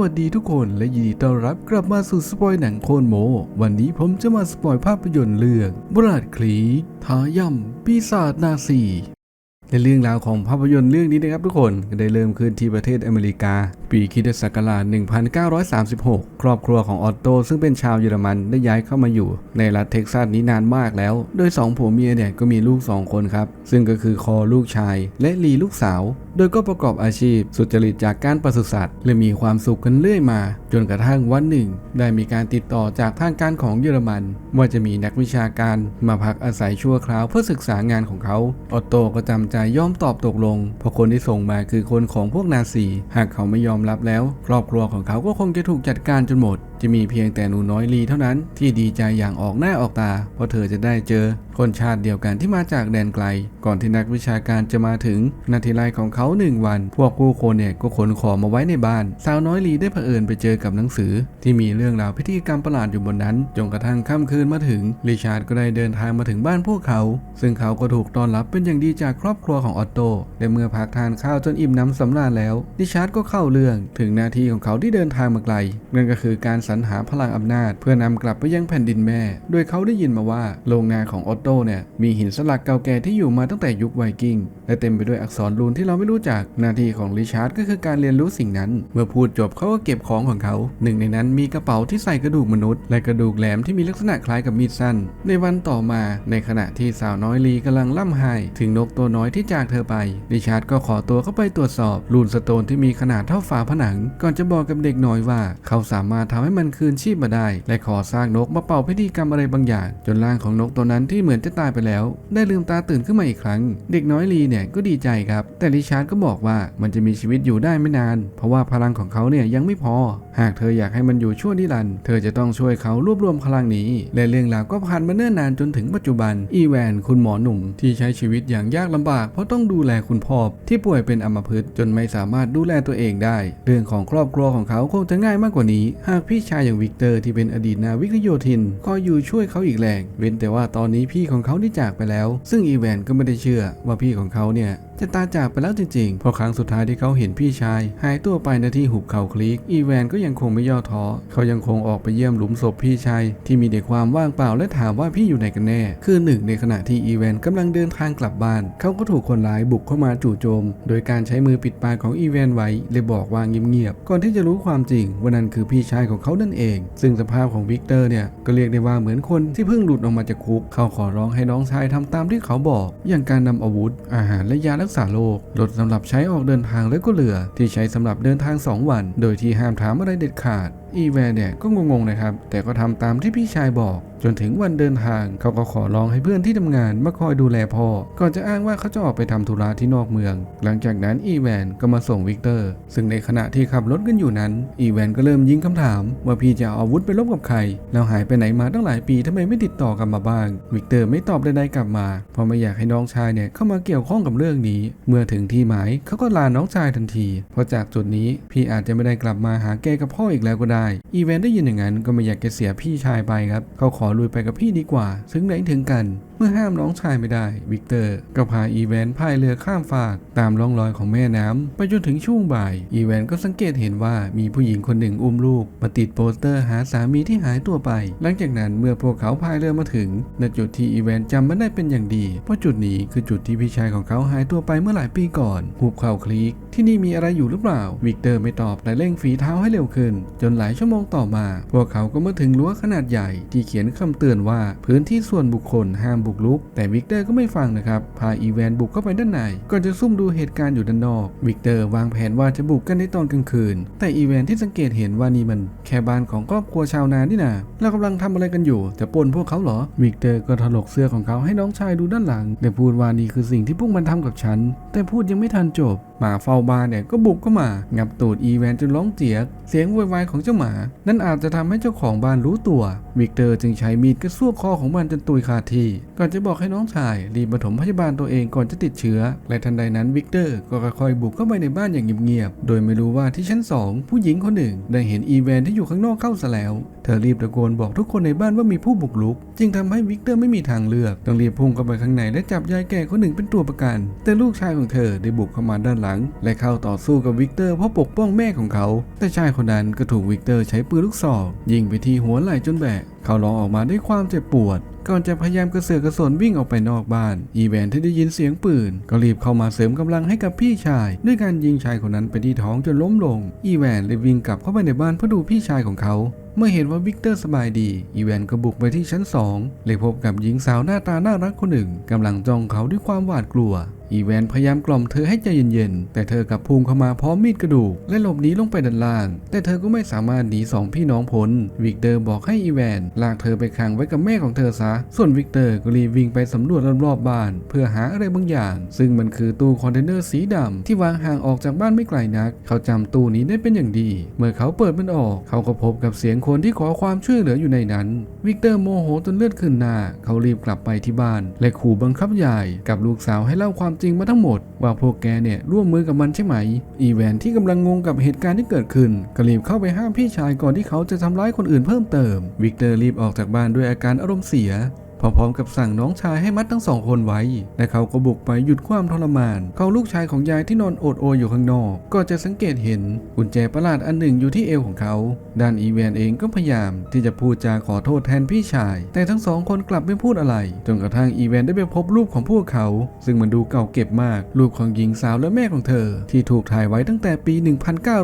วัสดีทุกคนและยินดีต้อนรับกลับมาสู่สปอยหนังโคนโม วันนี้ผมจะมาสปอยภาพยนตร์เรื่องบราดคลีกทาย่ำปีศาจนาซีในเรื่องราวของภาพยนตร์เรื่องนี้นะครับทุกคนได้เริ่มขึ้นที่ประเทศอเมริกา ปีคริสตศักราช 1936 ครอบครัวของออตโต ซึ่งเป็นชาวเยอรมันได้ย้ายเข้ามาอยู่ ในรัฐเท็กซัสนี้นานมากแล้ว โดยสองผัวเมียเนี่ยก็มีลูก 2 คนครับ ซึ่งก็คือคอลูกชายและลีลูกสาวโดยก็ประกอบอาชีพสุจริตจากการปศุสัตว์และมีความสุขกันเรื่อยมา จนกระทั่งวันหนึ่ง ได้มีการติดต่อจากทางการของเยอรมัน ว่าจะมีนักวิชาการมาพักอาศัยชั่วคราวเพื่อศึกษางานของเขา ออตโตก็จำใจยอมตอบตกลง เพราะคนที่ส่งมาคือคนของพวกนาซี หากเขาไม่ยอมรับแล้ว ครอบครัวของเขาก็คงจะถูกจัดการจนหมด จะมีเพียงแต่หนูน้อยลีเท่านั้นที่ดีใจอย่างออกหน้าออกตา เพราะเธอจะได้เจอคนชาติเดียวกันที่มาจากแดนไกล ก่อนที่นักวิชาการจะมาถึง นาทีไรของเขาหนึ่งวัน พวกผู้คนเนี่ยก็ขนของมาไว้ในบ้าน สาวน้อยลีได้เผอิญไปเจอกับหนังสือ ที่มีเรื่องราวพิธีกรรมประหลาดอยู่บนนั้น จนกระทั่งค่ำคืนมาถึงริชาร์ดก็ได้เดินทางมาถึงบ้านพวกเขา ซึ่งเขาก็ถูกต้อนรับเป็นอย่างดีจากครอบครัวของออตโตและเมื่อพักทานข้าวจนอิ่มน้ำสำราญแล้วริชาร์ดก็เข้าเรื่องถึงหน้าที่ของเขาที่เดินทางมาไกลนั่นก็คือการสรรหาพลังอำนาจ เพื่อนำกลับไปยังแผ่นดินแม่ โดยเขาได้ยินมาว่าโรงงานของออตโตเนี่ยมีหินสลักเก่าแก่ที่อยู่มาตั้งแต่ยุคไวกิ้งและเต็มไปด้วยอักษรรูนที่เราไม่รู้จักหน้าที่ของริชาร์ดก็คือการเรียนรู้สิ่งนั้น เมื่อพูดจบเขาก็เก็บของของเขาหนึ่งในนั้นมีกระเป๋าที่ใส่กระดูกมนุษย์ และกระดูกแหลมที่มีลักษณะคล้ายกับมีดสั้น ในวันต่อมาในขณะที่สาวน้อยลีกำลังล่ำไห้ถึงนกตัวน้อยที่จากเธอไปริชาร์ดก็ขอตัวเข้าไปตรวจสอบรูนสโตนที่มีขนาดเท่าฝาผนัง ก่อนจะบอกกับเด็กน้อยว่า เขาสามารถทำให้มันคืนชีพมาได้ และขอสร้างนกมาเป่าพิธีกรรมอะไรบางอย่าง จนร่างของนกตัวนั้นที่เหมือนจะตายไปแล้ว ได้ลืมตาตื่นขึ้นมาอีกครั้ง เด็กน้อยลีเนี่ยก็ดีใจครับ แต่ริชาร์ดก็บอกว่ามันจะมีชีวิตอยู่ได้ไม่นาน เพราะว่าพลังของเขาเนี่ยยังไม่พอ หากเธออยากให้มันอยู่ชั่วนิรันดร์เธอจะต้องช่วยเขารวบรวมพลังนี้ และเรื่องราวก็ผ่านมาเนิ่นนานจนถึงปัจจุบัน อีแวนคุณหมอหนุ่ม ที่ใช้ชีวิตอย่างยากลำบาก เพราะต้องดูแลคุณพ่อที่ป่วยเป็นอัมพฤกษ์จนไม่สามารถดูแลตัวเองได้ เรื่องของครอบครัวของเขาคงจะง่ายมากกว่านี้ หากพี่ชายอย่างวิกเตอร์ที่เป็นอดีตนาวิกโยธินคอยอยู่ช่วยเขาอีกแรง เว้นแต่ว่าตอนนี้พี่ของเขาได้จากไปแล้ว ซึ่งอีแวนก็ไม่ได้เชื่อว่าพี่ของเขาเนี่ย จะตาจากไปแล้วจริงๆพราะครั้งสุดท้ายที่เขาเห็นพี่ชาย หายตัวไปในที่หุบเขาคลิก อีแวนก็ยังคงไม่ย่อท้อ เขายังคงออกไปเยี่ยมหลุมศพพี่ชาย ที่มีแต่ความว่างเปล่าและถามว่าพี่อยู่ไหนกันแน่ คือหนึ่งในขณะที่อีแวนกำลังเดินทางกลับบ้าน เขาก็ถูกคนร้ายบุกเข้ามาจู่โจม โดยการใช้มือปิดปากของอีแวนไว้เลยบอกว่าเงียบๆ ก่อนที่จะรู้ความจริงว่านั่นคือพี่ชายของเขานั่นเอง ซึ่งสภาพของวิกเตอร์เนี่ยก็เรียกได้ว่าเหมือนคนที่เพิ่งหลุดออกมาจากคุก เขาขอร้องให้น้องชายทำตามที่เขาบอก อย่างการนำอาวุธ อาหารและยารักษาโรครถสำหรับใช้ออกเดินทางและก็เรือที่ใช้สำหรับเดินทาง 2 วัน โดยที่ห้ามถามอะไรเด็ดขาด อีแวนเนี่ยก็งงๆนะครับ แต่ก็ทำตามที่พี่ชายบอก จนถึงวันเดินทางเขาก็ขอร้องให้เพื่อนที่ทำงานมาคอยดูแลพ่อ ก่อนจะอ้างว่าเขาจะออกไปทำธุระที่นอกเมือง หลังจากนั้นอีแวนก็มาส่งวิกเตอร์ ซึ่งในขณะที่ขับรถกันอยู่นั้น อีแวนก็เริ่มยิงคำถาม ว่าพี่จะเอาอาวุธไปรบกับใคร แล้วหายไปไหนมาตั้งหลายปีทำไมไม่ติดต่อกลับมาบ้าง วิกเตอร์ไม่ตอบใดๆกลับมาเพราะไม่อยากให้น้องชายเนี่ยเข้ามาเกี่ยวข้องกับเรื่องนี้ เมื่อถึงที่หมายเขาก็ลาน้องชายทันที เพราะจากจุดนี้พี่อาจจะไม่ได้กลับมาหาแกกับพ่ออีกแล้วก็ได้อีเวนได้ยินอย่างนั้นก็ไม่อยากจะเสียพี่ชายไปครับเขาขอลุยไปกับพี่ดีกว่า ซึ่งไหนถึงกันเมื่อห้ามน้องชายไม่ได้ วิกเตอร์ก็พาอีแวนพายเรือข้ามฟากตามร่องรอยของแม่น้ำไปจนถึงช่วงบ่าย อีแวนก็สังเกตเห็นว่ามีผู้หญิงคนหนึ่งอุ้มลูก มาติดโปสเตอร์หาสามีที่หายตัวไป หลังจากนั้นเมื่อพวกเขาพายเรือมาถึงณจุดที่อีแวนจำมันได้เป็นอย่างดี เพราะจุดนี้คือจุดที่พี่ชายของเขาหายตัวไปเมื่อหลายปีก่อนหุบเขาคลีกที่นี่มีอะไรอยู่หรือเปล่า วิกเตอร์ไม่ตอบแต่เร่งฝีเท้าให้เร็วขึ้น จนหลายชั่วโมงต่อมา พวกเขาก็มาถึงรั้วขนาดใหญ่ที่เขียนคำเตือนว่าพื้นที่ส่วนบุคคลห้ามบุกลุก แต่วิกเตอร์ก็ไม่ฟังนะครับ พาอีแวนบุกเข้าไปด้านใน ก่อนจะซุ่มดูเหตุการณ์อยู่ด้านนอก วิกเตอร์วางแผนว่าจะบุกกันในตอนกลางคืน แต่อีแวนที่สังเกตเห็นว่านี่มันแค่บ้านของครอบครัวชาวนานี่นะเรากำลังทำอะไรกันอยู่ จะปนพวกเขาเหรอ วิกเตอร์ก็ถลกเสื้อของเขาให้น้องชายดูด้านหลังและพูดว่านี่คือสิ่งที่พวกมันทำกับฉัน แต่พูดยังไม่ทันจบ มาเฝ้าบ้านเนี่ยก็บุกเข้ามา งับตูดอีแวนจนร้องเจียก เสียงโวยวายของเจ้าหมา นั่นอาจจะทำให้เจ้าของบ้านรู้ตัว วิกเตอร์จึงใช้มีดกระซวกคอของมันจนตุยคาที่ ก่อนจะบอกให้น้องชายรีบปฐมพยาบาลตัวเองก่อนจะติดเชื้อ และทันใดนั้นวิกเตอร์ก็ค่อยๆบุกเข้าไปในบ้านอย่างเงียบๆ โดยไม่รู้ว่าที่ชั้นสองผู้หญิงคนหนึ่ง ได้เห็นอีแวนที่อยู่ข้างนอกเข้าซะแล้วเธอรีบตะโกนบอกทุกคนในบ้านว่ามีผู้บุกรุก จึงทำให้วิกเตอร์ไม่มีทางเลือกต้องรีบพุ่งเข้าไปข้างในและจับยายแก่คนหนึ่งเป็นตัวประกัน แต่ลูกชายของเธอได้บุกเข้ามาด้านหลัง และเข้าต่อสู้กับวิกเตอร์เพราะปกป้องแม่ของเขา แต่ชายคนนั้นก็ถูกวิกเตอร์ใช้ปืนลูกศรยิงไปที่หัวไหล่จนแบกเขาร้องออกมาด้วยความเจ็บปวด ก่อนจะพยายามกระเสือกกระสนวิ่งออกไปนอกบ้าน อีแวนที่ได้ยินเสียงปืน ก็รีบเข้ามาเสริมกำลังให้กับพี่ชาย ด้วยการยิงชายคนนั้นไปที่ท้องจนล้มลง อีแวนเลยวิ่งกลับเข้าไปในบ้านเพื่อดูพี่ชายของเขาเมื่อเห็นว่าวิกเตอร์สบายดี อีแวนก็บุกไปที่ชั้นสองเลยพบกับหญิงสาวหน้าตาน่ารักคนหนึ่งกำลังจ้องเขาด้วยความหวาดกลัว อีแวนพยายามกล่อมเธอให้ใจเย็นๆ แต่เธอกลับพุ่งเข้ามาพร้อมมีดกระดูก และหลบหนีลงไปด้านล่าง แต่เธอก็ไม่สามารถหนีสองพี่น้องพ้นวิกเตอร์บอกให้อีแวนลากเธอไปขังไว้กับแม่ของเธอซะ ส่วนวิกเตอร์ก็รีบวิ่งไปสำรวจรอบๆบ้าน เพื่อหาอะไรบางอย่าง ซึ่งมันคือตู้คอนเทนเนอร์สีดำที่วางห่างออกจากบ้านไม่ไกลนัก เขาจำตู้นี้ได้เป็นอย่างดี เมื่อเขาเปิดมันออก เขาก็พบกับเสียงคนที่ขอความช่วยเหลืออยู่ในนั้น วิกเตอร์โมโหจนเลือดขึ้นหน้า เขารีบกลับไปที่บ้าน และขู่บังคับยายกับลูกสาวให้เล่าความจริงมาทั้งหมด ว่าพวกแกเนี่ยร่วมมือกับมันใช่ไหม อีแวนที่กำลังงงกับเหตุการณ์ที่เกิดขึ้นก็รีบเข้าไปห้ามพี่ชายก่อนที่เขาจะทำร้ายคนอื่นเพิ่มเติม วิกเตอร์รีบออกจากบ้านด้วยอาการอารมณ์เสีย พร้อมๆกับสั่งน้องชายให้มัดทั้งสองคนไว้ และเขาก็บุกไปหยุดความทรมาน เขาลูกชายของยายที่นอนโอดโอยอยู่ข้างนอก ก็จะสังเกตเห็นกุญแจประหลาดอันหนึ่งอยู่ที่เอวของเขา ด้านอีแวนเองก็พยายามที่จะพูดจาขอโทษแทนพี่ชาย แต่ทั้งสองคนกลับไม่พูดอะไร จนกระทั่งอีแวนได้ไปพบรูปของพวกเขา ซึ่งมันดูเก่าเก็บมาก รูปของหญิงสาวและแม่ของเธอ ที่ถูกถ่ายไว้ตั้งแต่ปี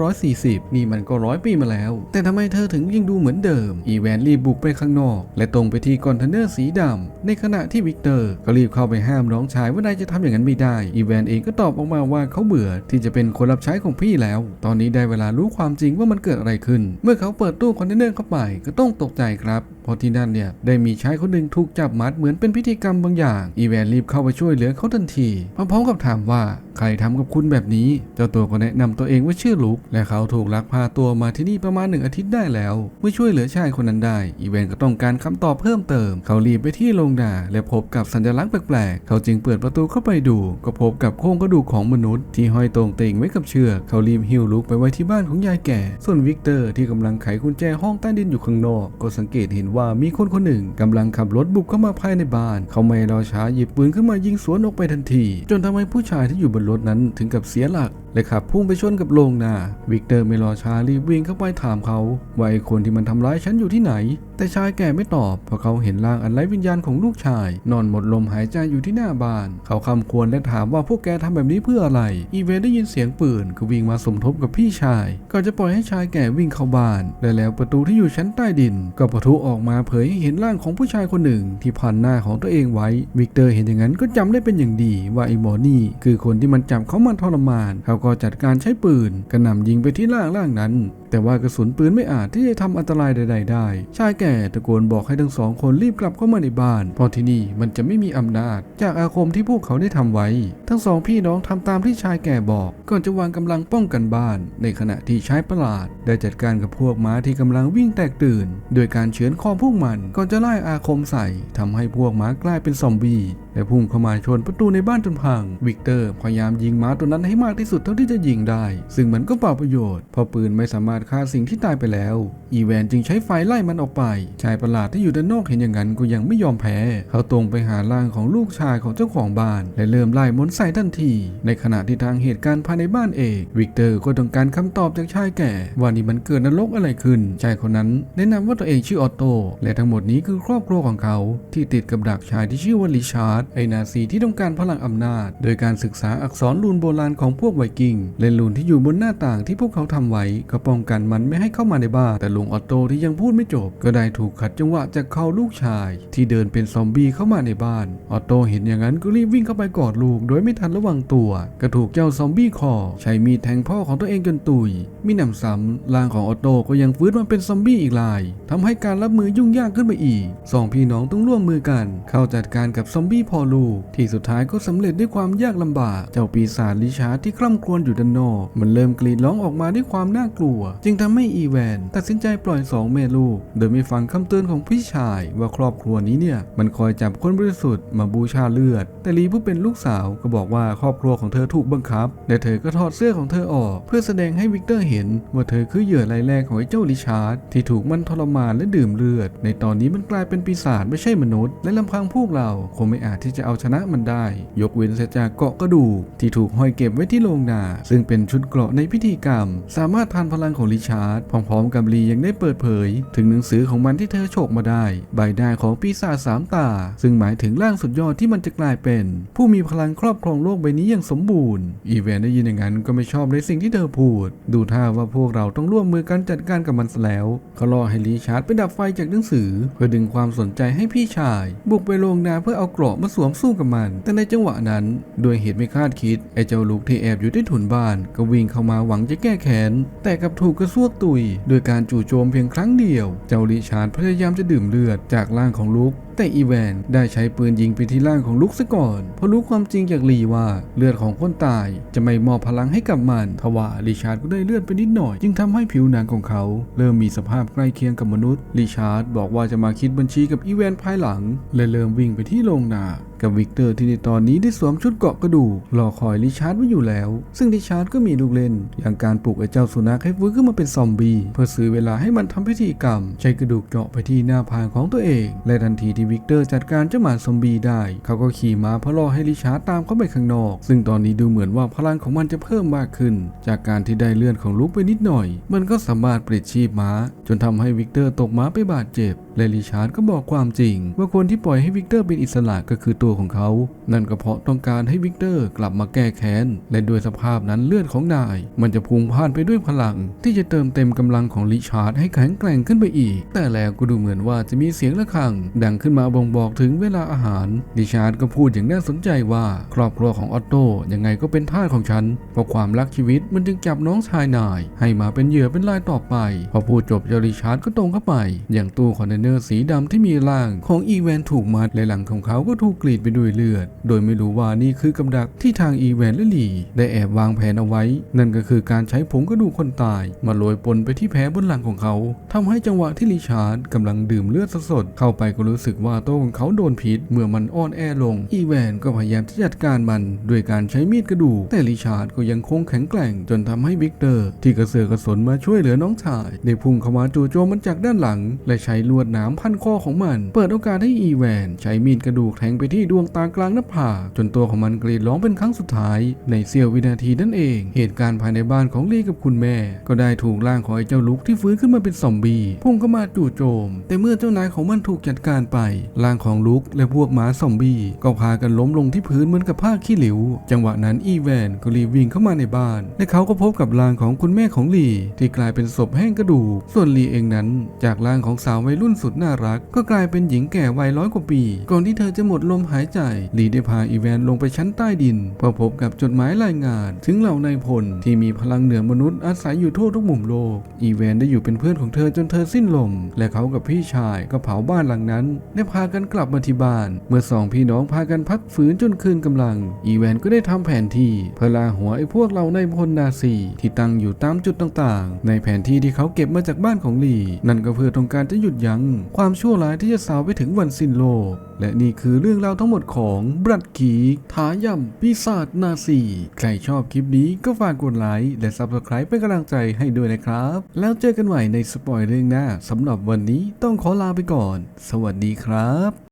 1940 นี่มันก็ร้อยปีมาแล้ว แต่ทำไมเธอถึงยังดูเหมือนเดิม อีแวนรีบบุกไปข้างนอก และตรงไปที่คอนเทนเนอร์สีดำในขณะที่วิกเตอร์ก็รีบเข้าไปห้ามน้องชายว่านายจะทำอย่างนั้นไม่ได้ อีแวนเองก็ตอบออกมาว่าเขาเบื่อที่จะเป็นคนรับใช้ของพี่แล้ว ตอนนี้ได้เวลารู้ความจริงว่ามันเกิดอะไรขึ้น เมื่อเขาเปิดตู้คอนเทนเนอร์เข้าไปก็ต้องตกใจครับเพราะที่นั่นเนี่ยได้มีชายคนหนึ่งถูกจับมัดเหมือนเป็นพิธีกรรมบางอย่าง อีแวนรีบเข้าไปช่วยเหลือเขาทันทีพร้อมๆกับถามว่าใครทำกับคุณแบบนี้ เจ้าตัวก็แนะนำตัวเองว่าชื่อลุก และเขาถูกลักพาตัวมาที่นี่ประมาณหนึ่งอาทิตย์ได้แล้ว เมื่อช่วยเหลือชายคนนั้นได้ อีแวนก็ต้องการคำตอบเพิ่มเติม เขารีบไปที่โรงด่าและพบกับสัญลักษณ์แปลกๆ เขาจึงเปิดประตูเข้าไปดู ก็พบกับโครงกระดูกของมนุษย์ ที่ห้อยตรงเต่งไว้กับเชือกเขารีบหิ้วลุกไปไว้ที่บ้านของยายแก่ ส่วนวิกเตอร์ที่กำลังไขกุญแจห้องใต้ดินอยู่ข้างนอกก็สังเกตเห็นว่ามีคนคนหนึ่งกำลังขับรถบุกเข้ามาภายในบ้าน เขาไม่รอช้าหยิบปืนขึ้นมายิงสวนออกไปทันที จนทำให้ผู้ชายที่อยู่บนรถนั้นถึงกับเสียหลัก และขับพุ่งไปชนกับโรงนา วิกเตอร์ไม่รอช้ารีบวิ่งเข้าไปถามเขาว่าไอ้คนที่มันทำร้ายฉันอยู่ที่ไหน แต่ชายแก่ไม่ตอบเพราะเขาเห็นร่างอันไร้วิญญาณของลูกชาย นอนหมดลมหายใจอยู่ที่หน้าบ้าน เขาคำควรและถามว่าพวกแกทำแบบนี้เพื่ออะไร อีเวนได้ยินเสียงปืนก็วิ่งมาสมทบกับพี่ชายก่อนจะปล่อยให้ชายแก่วิ่งเข้าบ้านและแล้วประตูที่อยู่ชั้นใต้ดิน ก็ประทุออกมาเผยให้เห็นร่างของผู้ชายคนหนึ่ง ที่พันหน้าของตัวเองไว้ วิกเตอร์เห็นอย่างนั้นก็จำได้เป็นอย่างดีว่าไอ้หมอนี่คือคนที่มันจับเขามาทรมานเขาก็จัดการใช้ปืนกระหน่ำยิงไปที่ร่างร่างนั้น แต่ว่ากระสุนปืนไม่อาจที่จะทำอันตรายใด ๆ ได้ ชายแก่ตะโกนบอกให้ทั้งสองคนรีบกลับเข้ามาในบ้านเพราะที่นี่มันจะไม่มีอำนาจ จากอาคมที่พวกเขาได้ทำไว้ ทั้งสองพี่น้องทำตามที่ชายแก่บอก ก่อนจะวางกำลังป้องกันบ้าน ในขณะที่ชายประหลาด ได้จัดการกับพวกม้าที่กำลังวิ่งแตกตื่น โดยการเฉือนคอพวกมันก่อนจะไล่อาคมใส่ทำให้พวกม้ากลายเป็นซอมบี้ และพุ่งเข้ามาชนประตูในบ้านจนพัง วิกเตอร์พยายามยิงม้าตัวนั้นให้มากที่สุดเท่าที่จะยิงได้ ซึ่งมันก็เปล่าประโยชน์เพราะปืนไม่สามารถฆ่าสิ่งที่ตายไปแล้ว อีแวนจึงใช้ไฟไล่มันออกไป ชายประหลาดที่อยู่ด้านนอกเห็นอย่างนั้นก็ยังไม่ยอมแพ้ เขาตรงไปหาร่างของลูกชายของเจ้าของบ้าน และเริ่มไล่มนใส่ทันที ในขณะที่ทางเหตุการณ์ภายในบ้านเอกวิกเตอร์ก็ต้องการคำตอบจากชายแก่ ว่านี่มันเกิดนรกอะไรขึ้นชายคนนั้นแนะนำว่าตัวเองชื่อออตโตและทั้งหมดนี้คือครอบครัวของเขาที่ติดกับดักชายที่ชื่อว่าริชาร์ดไอนาซีที่ต้องการพลังอำนาจ โดยการศึกษาอักษรรูนโบราณของพวกไวกิ้งและรูนที่อยู่บนหน้าต่างที่พวกเขาทำไว้ก็ป้องกันมันไม่ให้เข้ามาในบ้านแต่ลุงออตโตที่ยังพูดไม่จบ ก็ได้ถูกขัดจังหวะจากเขาลูกชาย ที่เดินเป็นซอมบี้เข้ามาในบ้านออตโตเห็นอย่างนั้นก็รีบวิ่งเข้าไปกอดลูก โดยไม่ทันระวังตัว ก็ถูกเจ้าซอมบี้คอใช้มีดแทงพ่อของตัวเองจนตุยมีหนำซ้ำร่างของออตโตก็ยังฟื้นมาเป็นซอมบี้อีกรายทำให้การรับมือยุ่งยากขึ้นไปอีกสองพี่น้องต้องร่วมมือกัน เข้าจัดการกับซอมบี้พพ่อลูก ที่สุดท้ายก็สำเร็จด้วยความยากลำบาก เจ้าปีศาจลิชาร์ดที่คร่ำครวญอยู่ด้านนอก มันเริ่มกรีดร้องออกมาด้วยความน่ากลัว จึงทำให้อีแวนตัดสินใจปล่อยสองแม่ลูก โดยไม่ฟังคำเตือนของพี่ชายว่าครอบครัวนี้เนี่ย มันคอยจับคนบริสุทธิ์มาบูชาเลือด แต่ลีผู้เป็นลูกสาวก็บอกว่าครอบครัวของเธอถูกบังคับ และเธอก็ถอดเสื้อของเธอออก เพื่อแสดงให้วิกเตอร์เห็น ว่าเธอคือเหยื่อรายแรกของไอ้เจ้าลิชาร์ดที่ถูกมันทรมานและดื่มเลือด ในตอนนี้มันกลายเป็นปีศาจไม่ใช่มนุษย์ และลำพังพวกเราคงไม่อาจที่จะเอาชนะมันได้ ยกเว้นเสียจากเกาะกระดูกที่ถูกห้อยเก็บไว้ที่โรงนา ซึ่งเป็นชุดเกราะในพิธีกรรม สามารถทานพลังของลิชาร์ดพร้อมๆกับลียังได้เปิดเผย ถึงหนังสือของมันที่เธอโฉกมาได้ ใบหน้าของปีศาจสามตา ซึ่งหมายถึงร่างสุดยอดที่มันจะกลายเป็น ผู้มีพลังครอบครองโลกใบนี้อย่างสมบูรณ์ อีแวนได้ยินอย่างนั้นก็ไม่ชอบในสิ่งที่เธอพูด ดูท่าว่าพวกเราต้องร่วมมือกันจัดการกับมันแล้วเขาล่อให้ลิชาร์ดไปดับไฟจากหนังสือ เพื่อดึงความสนใจให้พี่ชาย บุกไปโรงนาเพื่อเอาเกราะมาสวมสู้กับมัน แต่ในจังหวะนั้นด้วยเหตุไม่คาดคิดไอ้เจ้าลูกที่แอบอยู่ใต้ถุนบ้าน ก็วิ่งเข้ามาหวังจะแก้แค้นแต่กลับถูกกระซวกตุย โดยการจู่โจมเพียงครั้งเดียว เจ้าลิชาร์ดพยายามจะดื่มเลือดจากร่างของลูกแต่อีแวนได้ใช้ปืนยิงไปที่ร่างของลุกซะก่อน เพราะรู้ความจริงจากลีว่าเลือดของคนตายจะไม่มอบพลังให้กับมันทว่าริชาร์ดก็ได้เลือดไปนิดหน่อย จึงทำให้ผิวหนังของเขา เริ่มมีสภาพใกล้เคียงกับมนุษย์ริชาร์ดบอกว่าจะมาคิดบัญชีกับอีแวนภายหลัง และเริ่มวิ่งไปที่โรงนากับวิกเตอร์ที่ในตอนนี้ได้สวมชุดเกาะกระดูกรอคอยลิชาร์ดไว้อยู่แล้ว ซึ่งลิชาร์ดก็มีลูกเล่น อย่างการปลุกไอ้เจ้าสุนัขให้ฟื้นขึ้นมาเป็นซอมบี้เพื่อซื้อเวลาให้มันทำพิธีกรรม ใช้กระดูกเจาะไปที่หน้าผากของตัวเอง และทันทีที่วิกเตอร์จัดการเจ้าหมาซอมบี้ได้ เขาก็ขี่ม้าเพื่อรอให้ลิชาร์ดตามเข้าไปข้างนอก ซึ่งตอนนี้ดูเหมือนว่าพลังของมันจะเพิ่มมากขึ้น จากการที่ได้เลื่อนของลุกไปนิดหน่อย มันก็สามารถเปลิดชีพม้า จนทำให้วิกเตอร์ตกม้าไปบาดเจ็บและลิชาร์ดก็บอกความจริง ว่าคนที่ปล่อยให้วิกเตอร์เป็นอิสระก็คือตัวของเขา นั่นก็เพราะต้องการให้วิกเตอร์กลับมาแก้แค้น และด้วยสภาพนั้นเลือดของนาย มันจะพุ่งพ่านไปด้วยพลัง ที่จะเติมเต็มกำลังของลิชาร์ดให้แข็งแกร่งขึ้นไปอีก แต่แล้วก็ดูเหมือนว่าจะมีเสียงะระฆัง ดังขึ้นมาบ่งบอกถึงเวลาอาหาร ลิชาร์ดก็พูดอย่างน่าสนใจว่า ครอบครัวของออตโตยังไงก็เป็นทาสของฉัน เพราะความรักชีวิตมันจึงจับน้องชายนาย ให้มาเป็นเหยื่อเป็นรายต่อไป พอพูดจบเจริชาร์ดก็ตรงเข้าไป อย่างตู้คอนเทนเนอร์สีดำที่มีร่างของอีแวนถูกมัดและหลังของเขาก็ถูกกรีดไปด้วยเลือด โดยไม่รู้ว่านี่คือกับดักที่ทางอีแวนและลีได้แอบวางแผนเอาไว้ นั่นก็คือการใช้ผงกระดูกคนตาย มาโรยปนไปที่แผลบนหลังของเขาทำให้จังหวะที่ริชาร์ดกำลังดื่มเลือดสดๆเข้าไปก็รู้สึกว่าโตัวของเขาโดนพิษเมื่อมันอ่อนแอลง อีแวนก็พยายามจะจัดการมันด้วยการใช้มีดกระดูก แต่ริชาร์ดก็ยังคงแข็งแกร่ง จนทำให้วิกเตอร์ ที่กระเสือกกระสนมาช่วยเหลือน้องชายได้พุ่งเข้ามาจู่โจมมันจากด้านหลัง และใช้ลวดหนามพันคอของมัน เปิดโอกาสให้อีแวนใช้มีดกระดูกแทงไปที่ดวงตากลางหน้าผากจนตัวของมันกรีดร้องเป็นครั้งสุดท้ายในเสี้ยววินาทีนั่นเอง เหตุการณ์ภายในบ้านของลีกับคุณแม่ ก็ได้ถูกร่างของไอ้เจ้าลุกที่ฟื้นขึ้นมาเป็นซอมบี้พุ่งเข้ามาจู่โจม แต่เมื่อเจ้านายของมันถูกจัดการไปร่างของลุกและพวกหมาซอมบี้ก็พากันล้มลงที่พื้นเหมือนกับผ้าขี้หลิว จังหวะนั้นอีแวนก็รีบวิ่งเข้ามาในบ้าน และเขาก็พบกับร่างของคุณแม่ของลีที่กลายเป็นศพแห้งกระดูก ส่วนลีเองนั้น จากร่างของสาววัยรุ่นสุดน่ารัก ก็กลายเป็นหญิงแก่วัยร้อยกว่าปี ก่อนที่เธอจะหมดลมหายใจ ลีได้พาอีแวนลงไปชั้นใต้ดินเพื่อพบกับจดหมายรายงาน ถึงเหล่านายพลที่มีพลังเหนือมนุษย์อาศัยอยู่ทั่วทุกมุมโลก อีแวนได้อยู่เป็นเพื่อนของเธอจนเธอสิ้นลม และเขากับพี่ชายก็เผาบ้านหลังนั้น ได้พากันกลับมาที่บ้าน เมื่อสองพี่น้องพากันพักฟื้นจนคืนกำลัง อีแวนก็ได้ทำแผนที่เพื่อลาหัวไอ้พวกเราในายพลนาซีที่ตั้งอยู่ตามจุดต่างๆ ในแผนที่ที่เขาเก็บมาจากบ้านของลีนั่นก็เพื่อต้องการจะหยุดยั้งความชั่วร้ายที่จะสาวไปถึงวันสิ้นโลก และนี่คือเรื่องราวทั้งหมดของบรัดกีกทาย่ำปีศาจนาซีใครชอบคลิปนี้ก็ฝากกดไลค์และ Subscribe เป็นกำลังใจให้ด้วยนะครับ แล้วเจอกันใหม่ในสปอยเรื่องหน้าสำหรับวันนี้ต้องขอลาไปก่อน สวัสดีครับ